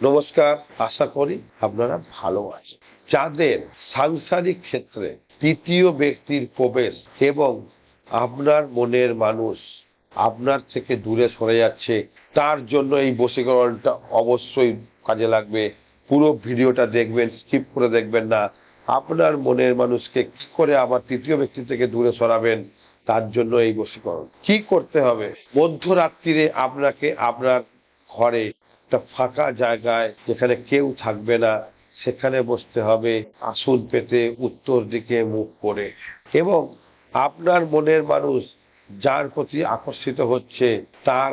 নমস্কার, আশা করি আপনারা ভালো আছেন। যাদের সাংসারিক ক্ষেত্রে তৃতীয় ব্যক্তির প্রবেশ এবং আপনার মনের মানুষ আপনার থেকে দূরে সরে যাচ্ছে, তার জন্য এই বশীকরণটা অবশ্যই কাজে লাগবে। পুরো ভিডিওটা দেখবেন স্কিপ করে দেখবেন না। আপনার মনের মানুষকে কি করে আবার তৃতীয় ব্যক্তি থেকে দূরে সরাবেন, তার জন্য এই বশীকরণ। কি করতে হবে? মধ্যরাত্রিরে আপনাকে আপনার ঘরে একটা ফাঁকা জায়গায় যেখানে কেউ থাকবে না, সেখানে বসতে হবে, আসন পেতে উত্তর দিকে মুখ করে। এবং আপনার মনের মানুষ যার প্রতি আকর্ষিত হচ্ছে, তার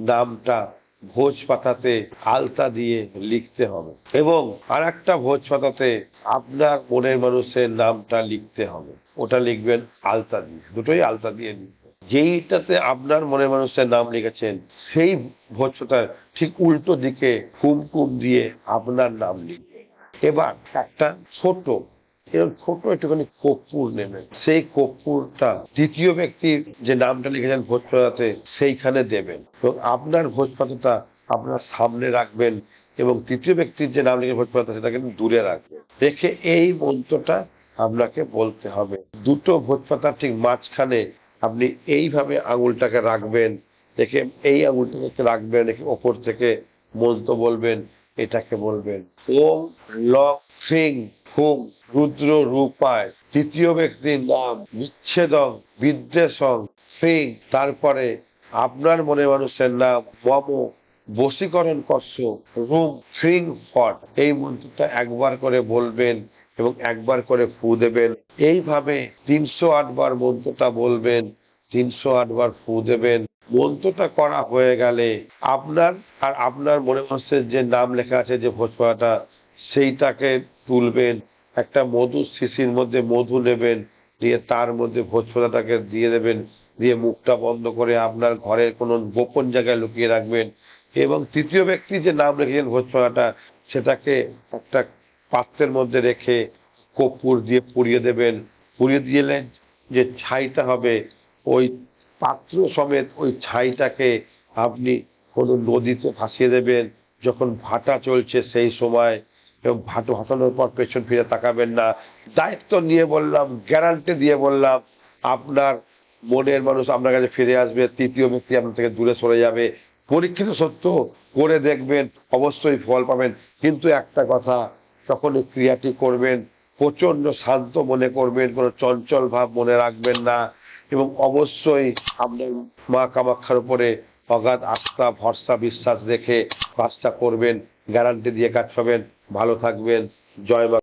নামটা ভোজ পাতাতে আলতা দিয়ে লিখতে হবে। এবং আর একটা ভোজ পাতাতে আপনার মনের মানুষের নামটা লিখতে হবে। ওটা লিখবেন আলতা দিয়ে। দুটোই আলতা দিয়ে লিখবেন। যেইটাতে আপনার মনে মানুষের নাম লিখেছেন, সেই ভোজ ঠিক উল্টো দিকে কুমকুম দিয়ে আপনার নাম লিখবেন এবার একটা ছোট এরকম ছোট একটুখানি কর্পূর নেবেন। সেই কর্পূরটা দ্বিতীয় ব্যক্তির যে নামটা লিখেছেন ভোজপাতাতে সেইখানে দেবেন। এবং আপনার ভোজপাতাটা আপনার সামনে রাখবেন এবং তৃতীয় ব্যক্তির যে নাম লিখে ভোজপাতা সেটাকে দূরে রাখবেন। রেখে এই মন্ত্রটা আপনাকে বলতে হবে। দুটো ভোজপাতার ঠিক মাঝখানে আপনি এইভাবে আঙুলটাকে রাখবেন, দেখে এই আঙুলটাকে রাখবেন রেখে ওপর থেকে মন্ত্র বলবেন, এটাকে বলবেন। ওম ল ফিং হুম রুদ্র রূপায় তৃতীয় ব্যক্তির নাম বিচ্ছেদং বিদ্বেষং ফিং। তারপরে আপনার মনে মানুষের নাম মম বশীকরণ কর্ষ রুম ফ্রিং ফট। এই মন্ত্রটা একবার করে বলবেন এবং একবার করে ফু দেবেন। এইভাবে তিনশো আটবার মন্ত্রটা বলবেন, তিনশো আটবার ফু দেবেন। মন্ত্রটা করা হয়ে গেলে আপনার আর আপনার মনে মানুষের যে নাম লেখা আছে যে ভোজপাটা সেইটাকে তুলবেন, একটা মধু শিশির মধ্যে মধু নেবেন, দিয়ে তার মধ্যে ভোজপাতাটাকে দিয়ে দেবেন, দিয়ে মুখটা বন্ধ করে আপনার ঘরের কোনো গোপন জায়গায় লুকিয়ে রাখবেন। এবং তৃতীয় ব্যক্তি যে নাম রেখেছেন ভোজপাতাটা সেটাকে একটা পাত্রের মধ্যে রেখে কর্পূর দিয়ে পুড়িয়ে দেবেন। পুড়িয়ে দিলে যে ছাইটা হবে, ওই পাত্র সমেত ওই ছাইটাকে আপনি কোনো নদীতে ভাসিয়ে দেবেন। যখন ভাটা চলছে সেই সময় এবং ভাটা ভাসানোর পর পেছন ফিরে তাকাবেন না। দায়িত্ব নিয়ে বললাম, গ্যারান্টি দিয়ে বললাম, আপনার মনের মানুষ আপনার কাছে ফিরে আসবে, তৃতীয় ব্যক্তি আপনার থেকে দূরে সরে যাবে। পরীক্ষিত সত্য করে দেখবেন, অবশ্যই ফল পাবেন। কিন্তু একটা কথা তখন এই ক্রিয়াটি করবেন প্রচণ্ড শান্ত মনে করবেন, কোনো চঞ্চল ভাব মনে রাখবেন না, এবং অবশ্যই আপনার মা কামাক্ষার উপরে অগাধ আস্থা, ভরসা, বিশ্বাস রেখে কাজটা করবেন, গ্যারান্টি দিয়ে কাজ পাবেন ভালো থাকবেন। জয় মা